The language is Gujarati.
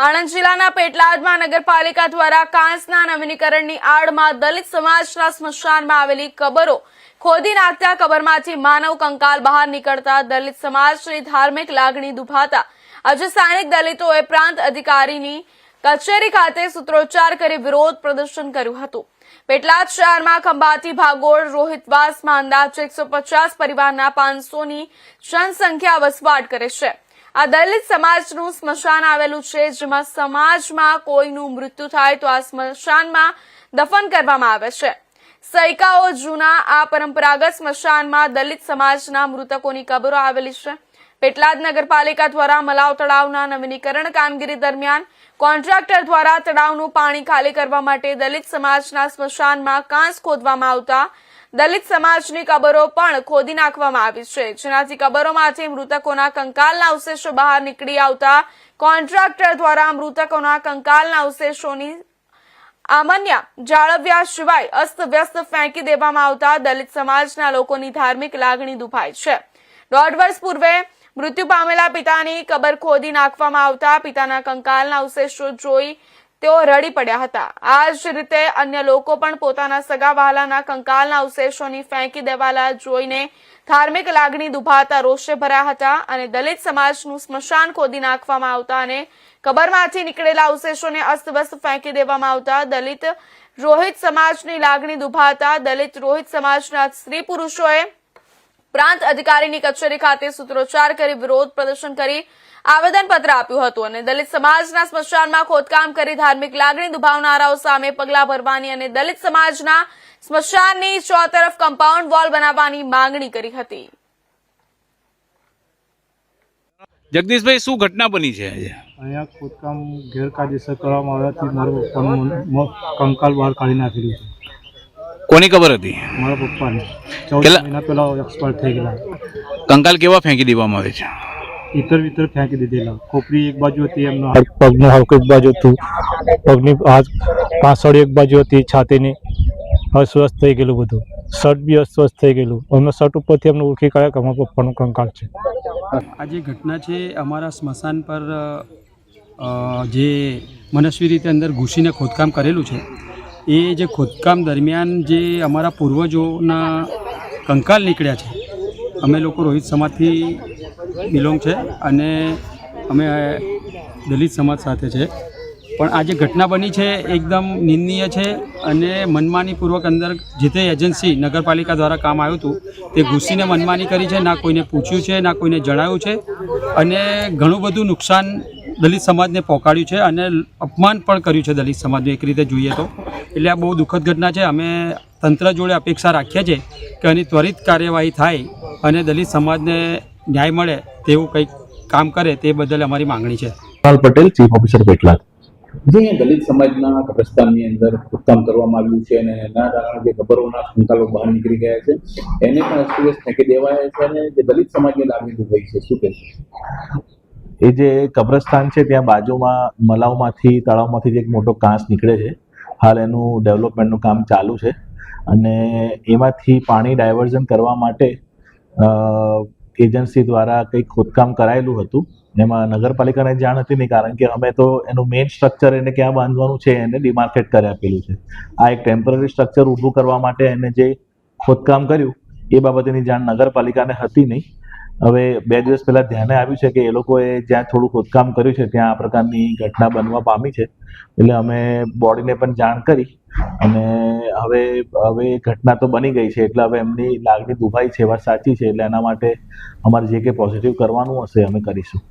આણંદ જિલ્લાના પેટલાદમાં નગરપાલિકા દ્વારા કાંસના નવીનીકરણની આડમાં દલિત સમાજના સ્મશાનમાં આવેલી કબરો ખોદી નાખતા કબરમાંથી માનવ કંકાલ બહાર નીકળતા દલિત સમાજની ધાર્મિક લાગણી દુભાતા. આજે સ્થાનિક દલિતોએ પ્રાંત અધિકારીની કચેરી ખાતે સૂત્રોચ્ચાર કરી વિરોધ પ્રદર્શન કર્યું હતું. પેટલાદ શહેરમાં ખંભાતી ભાગોળ રોહિતવાસમાં અંદાજે એકસો પચાસ પરિવારના પાંચસોની જનસંખ્યા વસવાટ કરે છે. આ દલિત સમાજનું સ્મશાન આવેલું છે, જેમાં સમાજમાં કોઈનું મૃત્યુ થાય તો આ સ્મશાનમાં દફન કરવામાં આવે છે. સૈકાઓ જૂના આ પરંપરાગત સ્મશાનમાં દલિત સમાજના મૃતકોની કબરો આવેલી છે. પેટલાદ નગરપાલિકા દ્વારા મલાવ તળાવના નવીનીકરણ કામગીરી દરમિયાન કોન્ટ્રાક્ટર દ્વારા તળાવનું પાણી ખાલી કરવા માટે દલિત સમાજના સ્મશાનમાં કાંસ ખોદવામાં આવતા દલિત સમાજની કબરો પણ ખોદી નાખવામાં આવી છે. જેનાથી કબરોમાંથી મૃતકોના કંકાલના અવશેષો બહાર નીકળી આવતા કોન્ટ્રાક્ટર દ્વારા મૃતકોના કંકાલના અવશેષોની આમન્યા જાળવ્યા સિવાય અસ્તવ્યસ્ત ફેંકી દેવામાં આવતા દલિત સમાજના લોકોની ધાર્મિક લાગણી દુભાઈ છે. દોઢ વર્ષ પૂર્વે મૃત્યુ પામેલા પિતાની કબર ખોદી નાખવામાં આવતા પિતાના કંકાલના અવશેષો જોઈ તેઓ રડી પડ્યા હતા. આ જ રીતે અન્ય લોકો પણ પોતાના સગા વહાલાના કંકાલના અવશેષોની ફેંકી દેવાલા જોઈને ધાર્મિક લાગણી દુભાતા રોષે ભર્યા હતા અને દલિત સમાજનું સ્મશાન ખોદી નાખવામાં આવતા અને કબરમાંથી નીકળેલા અવશેષોને અસ્તવ્યસ્ત ફેંકી દેવામાં આવતા દલિત રોહિત સમાજની લાગણી દુભાતા દલિત રોહિત સમાજના સ્ત્રી પુરુષોએ પ્રાંત અધિકારીની કચેરી ખાતે સૂત્રોચ્ચાર કરી વિરોધ પ્રદર્શન કરી આવેદનપત્ર આપ્યું હતું અને દલિત સમાજના સ્મશાનમાં ખોદકામ કરી ધાર્મિક લાગણી દુભાવનારાઓ સામે પગલાં ભરવાની અને દલિત સમાજના સ્મશાનની ચોતરફ કમ્પાઉન્ડ વોલ બનાવવાની માંગણી કરી હતી. જગદીશભાઈ શું ઘટના બની છે આજે? અહીંયા ખોદકામ ગેરકાયદેસર કરવામાં આવ્યાથી મારા પપ્પાનું કંકાલ બહાર કાઢી નાખેલું છે. કોની ખબર હતી? મારા પપ્પાને. ચૌદ મહિના પહેલા એક્સપાયર થઈ ગયેલા. કંકાલ કેવા ફેંકી દેવામાં આવે છે? ઇતર વિતર ફેંકી દીધેલા ખોપરી એક બાજુ હતી એમનો પગનું હાડકું એક બાજુ હતું. પગની હાથ પાછળ એક બાજુ હતી છાતીની. અસ્વસ્થ થઈ ગયેલું બધું. શર્ટ બી અસ્વસ્થ થઈ ગયેલું. એમનો શર્ટ ઉપરથી એમને ઓળખી કાઢ્યા કે અમારા પપ્પાનું કંકાલ છે. આ જે ઘટના છે અમારા સ્મશાન પર જે મનસ્વી રીતે અંદર ઘૂસીને ખોદકામ કરેલું છે એ જે ખોદકામ દરમિયાન જે અમારા પૂર્વજોના કંકાલ નીકળ્યા છે. અમે લોકો રોહિત સમાજથી બિલોંગ છે અને અમે દલિત સમાજ સાથે છે. પણ આ જે ઘટના બની છે એકદમ નિંદનીય છે અને મનમાનીપૂર્વક અંદર જે તે એજન્સી નગરપાલિકા દ્વારા કામ આવ્યું હતું, તે ઘૂસીને મનમાની કરી છે, ના કોઈને પૂછ્યું છે, ના કોઈને જણાવ્યું છે અને ઘણું બધું નુકસાન દલિત સમાજને પહોંચાડ્યું છે અને અપમાન પણ કર્યું છે દલિત સમાજને એક રીતે જોઈએ તો. એટલે આ બહુ દુઃખદ ઘટના છે. અમે તંત્ર જોડે અપેક્ષા રાખીએ છીએ કે આની ત્વરિત કાર્યવાહી થાય અને દલિત સમાજને ન્યાય મળે તેવું કંઈક કામ કરે તે બદલ અમારી માંગણી છે. Krunal Patel chief officer Petlad. જે અહીંયા દલિત સમાજના કબ્રસ્તાનની અંદર ખોદકામ કરવામાં આવ્યું છે અને એના કારણે જે ખબરોના કંકાલો બહાર નીકળી ગયા છે એને પણ અસ્તવ્યસ્ત ફેંકી દેવાયા છે અને જે દલિત સમાજને લાગણી દુભાઈ છે શું કહેશો? એ જે કબ્રસ્તાન છે ત્યાં બાજુમાં મલાવમાંથી તળાવમાંથી જે એક મોટો કાંસ નીકળે છે હાલ એનું ડેવલપમેન્ટનું કામ ચાલુ છે અને એમાંથી પાણી ડાયવર્ઝન કરવા માટે એજન્સી દ્વારા કંઈક ખોદકામ કરાયેલું હતું. એમાં નગરપાલિકાને જાણ હતી નહીં, કારણ કે અમે તો એનું મેઇન સ્ટ્રક્ચર એને ક્યાં બાંધવાનું છે એને ડિમાર્કેટ કરી આપેલું છે. આ એક ટેમ્પરરી સ્ટ્રક્ચર ઊભું કરવા માટે એને જે ખોદકામ કર્યું, એ બાબતેની જાણ નગરપાલિકાને હતી નહીં. હવે બે દિવસ પહેલા ધ્યાને આવ્યું છે કે એ લોકોએ જ્યાં થોડું ખોદકામ કર્યું છે, ત્યાં આ પ્રકારની ઘટના બનવા પામી છે. એટલે અમે બોડીને પણ જાણ કરી અને હવે હવે ઘટના તો બની ગઈ છે, એટલે હવે એમની લાગણી દુભાઈ છે વાત સાચી છે, એટલે એના માટે અમારે જે કંઈ પોઝિટિવ કરવાનું હશે, અમે કરીશું.